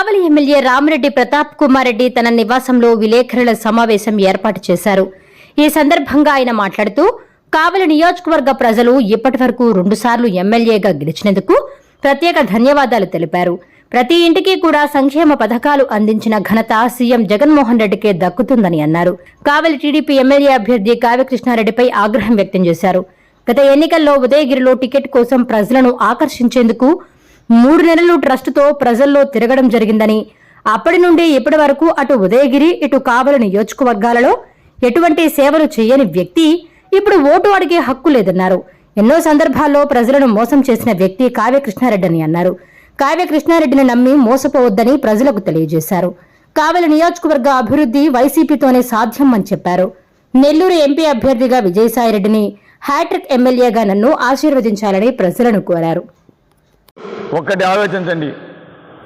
కావలి MLA Ramireddy Pratap Kumar Reddy తన నివాసంలో విలేకరుల సమావేశం ఏర్పాటు చేశారు. ఈ సందర్భంగా ఆయన మాట్లాడుతూ కావలి నియోజకవర్గ ప్రజలు ఇప్పటి వరకు రెండుసార్లు ఎమ్మెల్యేగా గెలిచినందుకు ప్రత్యేక ధన్యవాదాలు తెలిపారు. ప్రతి ఇంటికి కూడా సంక్షేమ పథకాలు అందించిన ఘనత సీఎం జగన్మోహన్ రెడ్డికే దక్కుతుందని అన్నారు. కావలి టీడీపీ ఎమ్మెల్యే అభ్యర్థి కావ్యకృష్ణారెడ్డిపై ఆగ్రహం వ్యక్తం చేశారు. గత ఎన్నికల్లో ఉదయగిరిలో టికెట్ కోసం ప్రజలను ఆకర్షించేందుకు మూడు నెలలు ట్రస్టుతో ప్రజల్లో తిరగడం జరిగిందని అప్పటి నుండి ఇప్పటి వరకు అటు ఉదయగిరి ఇటు కావలి నియోజకవర్గాలలో ఎటువంటి సేవలు చేయని వ్యక్తి ఇప్పుడు ఓటు అడిగే హక్కు లేదన్నారు. ఎన్నో సందర్భాల్లో ప్రజలను మోసం చేసిన వ్యక్తి కావ్యకృష్ణారెడ్డి అని అన్నారు. కావ్య కృష్ణారెడ్డిని నమ్మి మోసపోవద్దని ప్రజలకు తెలియజేశారు. కావలి నియోజకవర్గ అభివృద్ధి వైసీపీతోనే సాధ్యం అని చెప్పారు. నెల్లూరు ఎంపీ అభ్యర్థిగా విజయసాయిరెడ్డిని హ్యాట్రిక్ ఎమ్మెల్యేగా నన్ను ఆశీర్వదించాలని ప్రజలను కోరారు. ఒక్కటి ఆలోచించండి.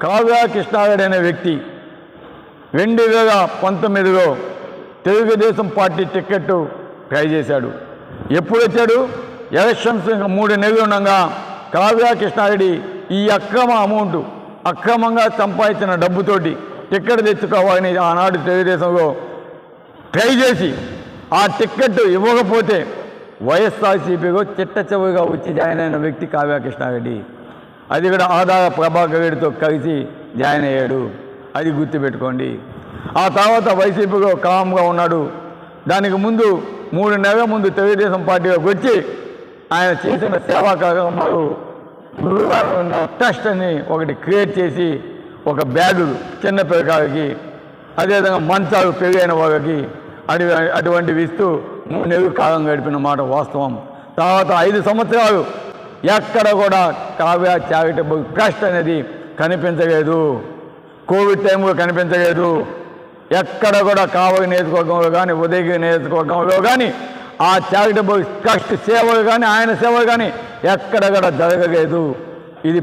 కావ్య కృష్ణారెడ్డి అనే వ్యక్తి రెండు వేల పంతొమ్మిదిలో తెలుగుదేశం పార్టీ టికెట్ ట్రై చేశాడు. ఎప్పుడు వచ్చాడు? ఎలక్షన్స్ ఇంకా మూడు నెలలు ఉండగా కావ్య కృష్ణారెడ్డి ఈ అక్రమ అమౌంట్ అక్రమంగా సంపాదించిన డబ్బుతోటి టిక్కెట్ తెచ్చుకోవాలని ఆనాడు తెలుగుదేశంలో ట్రై చేసి ఆ టిక్కెట్ ఇవ్వకపోతే వైఎస్ఆర్సీపీలో చిట్ట చివరిగా వచ్చి జాయిన్ అయిన వ్యక్తి కావ్య కృష్ణారెడ్డి. అది కూడా ఆదాయ ప్రభాకర్ రెడ్డితో కలిసి జాయిన్ అయ్యాడు. అది గుర్తుపెట్టుకోండి. ఆ తర్వాత వైసీపీలో కామ్గా ఉన్నాడు. దానికి ముందు మూడు నెలల ముందు తెలుగుదేశం పార్టీలోకి వచ్చి ఆయన చేసిన సేవా కార్యక్రమాలు ట్రస్ట్ అని ఒకటి క్రియేట్ చేసి ఒక బ్యాగు చిన్న పిల్లకాయలకి అదేవిధంగా మంచాలు పెరిగైన వాళ్ళకి అటు అటువంటివి ఇస్తూ మూడు నెలలు కాలం గడిపిన మాట వాస్తవం. తర్వాత ఐదు సంవత్సరాలు ఎక్కడ కూడా కావ్య చారిటబుల్ ట్రస్ట్ అనేది కనిపించలేదు. కోవిడ్ టైంలో కనిపించలేదు. ఎక్కడ కూడా కావలి నియోజకవర్గంలో కానీ ఉదయగిరి నియోజకవర్గంలో కానీ ఆ చారిటబుల్ ట్రస్ట్ సేవలు కానీ ఆయన సేవలు కానీ ఎక్కడ కూడా జరగలేదు. ఇది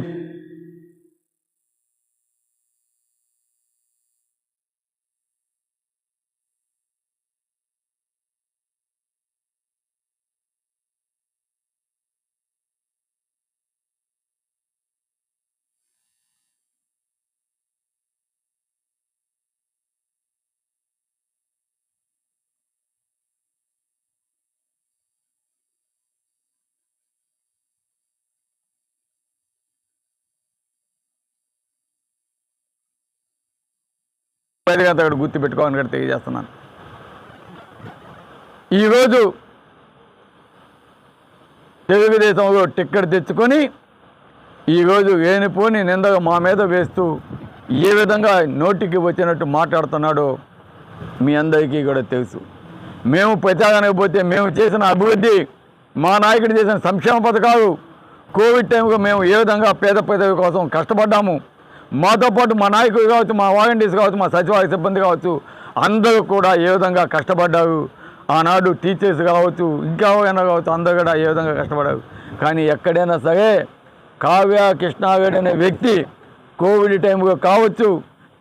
బయటకంత అక్కడ గుర్తు పెట్టుకోవాలని కూడా తెలియజేస్తున్నాను. ఈరోజు తెలుగుదేశంలో టిక్కెట్ తెచ్చుకొని ఈరోజు వేణిపోని నిందగా మా మీద వేస్తూ ఏ విధంగా నోటికి వచ్చినట్టు మాట్లాడుతున్నాడో మీ అందరికీ కూడా తెలుసు. మేము ప్రచారానికి పోతే మేము చేసిన అభివృద్ధి మా నాయకుడు చేసిన సంక్షేమ పథకాలు కోవిడ్ టైంలో మేము ఏ విధంగా పేద పేద కోసం కష్టపడ్డాము మాతో పాటు మా నాయకులు కావచ్చు మా వాలంటీర్స్ కావచ్చు మా సచివాలయ సిబ్బంది కావచ్చు అందరూ కూడా ఏ విధంగా కష్టపడ్డారు? ఆనాడు టీచర్స్ కావచ్చు ఇంకా ఎవరైనా కావచ్చు అందరూ కూడా ఏ విధంగా కష్టపడ్డారు? కానీ ఎక్కడైనా సరే కావ్య కృష్ణావేడ్ అనే వ్యక్తి కోవిడ్ టైంలో కావచ్చు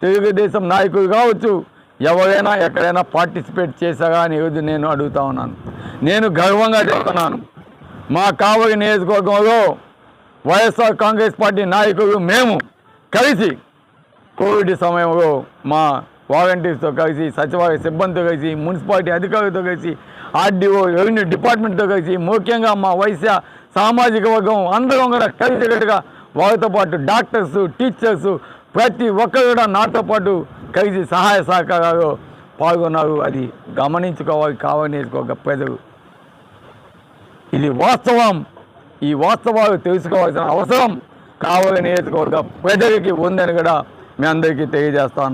తెలుగుదేశం నాయకులు కావచ్చు ఎవరైనా ఎక్కడైనా పార్టిసిపేట్ చేశారా అని ఈరోజు నేను అడుగుతా ఉన్నాను. నేను గర్వంగా చెప్తున్నాను. మా కావలి నియోజకవర్గంలో వైఎస్ఆర్ కాంగ్రెస్ పార్టీ నాయకులు మేము కలిసి కోవిడ్ సమయంలో మా వాలంటీర్స్తో కలిసి సచివాలయ సిబ్బందితో కలిసి మున్సిపాలిటీ అధికారులతో కలిసి ఆర్డీఓ రెవెన్యూ డిపార్ట్మెంట్తో కలిసి ముఖ్యంగా మా వైశ్య సామాజిక వర్గం అందరం కూడా కలిసికట్టుగా వారితో పాటు డాక్టర్స్ టీచర్స్ ప్రతి ఒక్కరు కూడా నాతో పాటు కలిసి సహాయ సహకారాలు పాల్గొన్నారు. అది గమనించుకోవాలి కావాలని నేర్చుకోక ప్రజలు. ఇది వాస్తవం. ఈ వాస్తవాలు తెలుసుకోవాల్సిన అవసరం. కావాలని నేర్చుకోక ప్రజలకి ఉందని కూడా మీ అందరికీ తెలియజేస్తాను